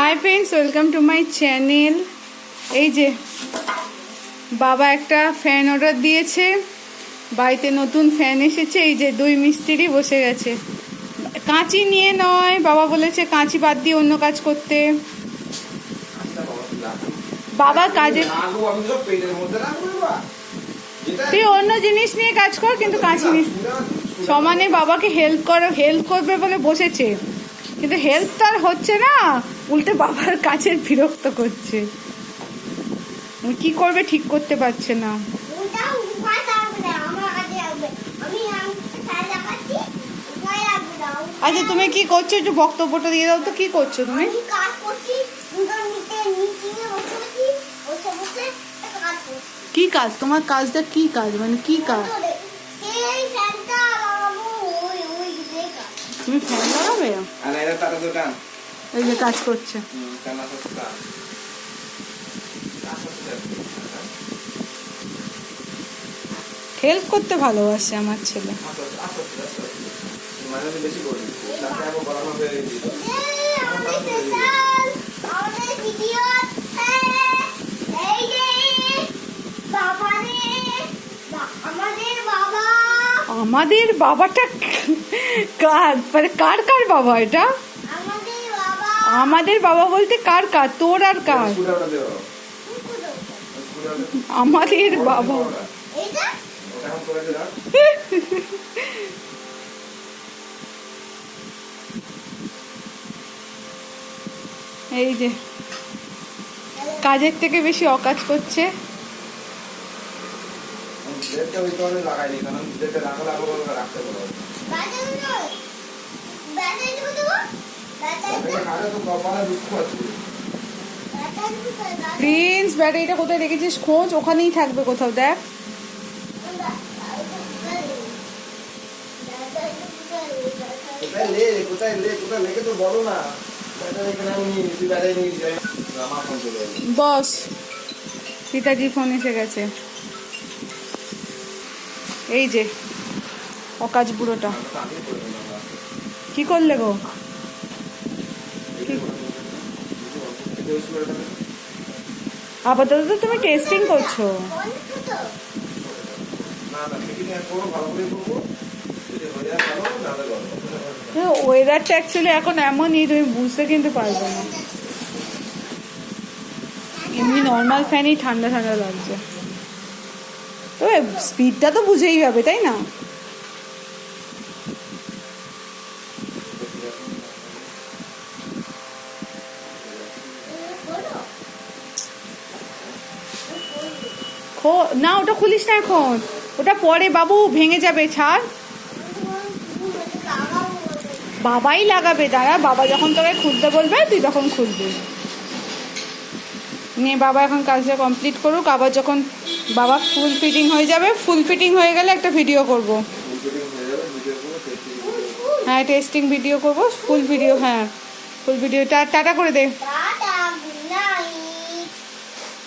Hi friends welcome to my channel এই যে বাবা একটা ফ্যান অর্ডার দিয়েছে। বাড়িতে নতুন ফ্যান এসেছে এই যে দুই মিস্ত্রি বসে গেছে। কাঁচি নিয়ে নয় বাবা বলেছে কাঁচি বাদ দিয়ে অন্য কাজ করতে। বাবা কাজে তুই অন্য জিনিস নিয়ে কাজ কর কিন্তু কাঁচি নিয়ে সমানে বাবাকে হেল্প করে হেল্প করবে বলে বসেছে। কিন্তু হেল্প তো আর হচ্ছে না। উল্টে বাবার কাছের বিরক্ত করছে। কি করবে ঠিক করতে পারছে না। কাছে। আচ্ছা তুমি কি করছ? একটু বক্তব্যটা দিয়ে দাও তো কি করছ তুমি। কি কাজ? তোমার কাজটা কি কাজ? মানে কি কাজ। তুমি ফ্যান লাগাবে আর এরা তারা তো এই যে কাজ করছে। হেল্প করতে ভালোবাসে আমার ছেলে। আমাদের বাবাটা কার? মানে কার কার বাবা এটা? আমাদের বাবা বলতে কার কার? তোর আর কার। আমাদের বাবা। এই যে কাজের থেকে বেশি অকাজ করছে। লাগাইনি, দুঃখ আছে। ব্যাটারি কোথায় প্রিন্স রেখেছিস খোঁজ ওখানেই থাকবে কোথাও দেখ। বস পিতাজি ফোন এসে গেছে এই যে অকাজ বুড়োটা। কি করলে গো এই ওই স্ক্রুড্রাইভারটা দে। আপাতত তো তুমি টেস্টিং করছ। যদি হয়ে ওয়েদারটা অ্যাকচুয়ালি এখন এমনই, তুমি বুঝতে কিন্তু পারবে না। এমনি নর্মাল ফ্যানই ঠান্ডা ঠান্ডা লাগছে। তবে স্পিডটা তো বুঝেই যাবে, তাই না? খো না, ওটা খুলিস না এখন। ওটা পরে, বাবু, ভেঙে যাবে, ছাড়। বাবাই লাগাবে, দাঁড়া, বাবা যখন তোকে খুলতে বলবে, তুই তখন খুলবি। নিয়ে বাবা এখন কাজটা কমপ্লিট করুক, আবার যখন বাবা ফুল ফিটিং হয়ে যাবে ফুল ফিটিং হয়ে গেলে একটা ভিডিও করব। হয়ে টেস্টিং ভিডিও করব ফুল ভিডিও হ্যাঁ ফুল ভিডিও টাটা করে দে।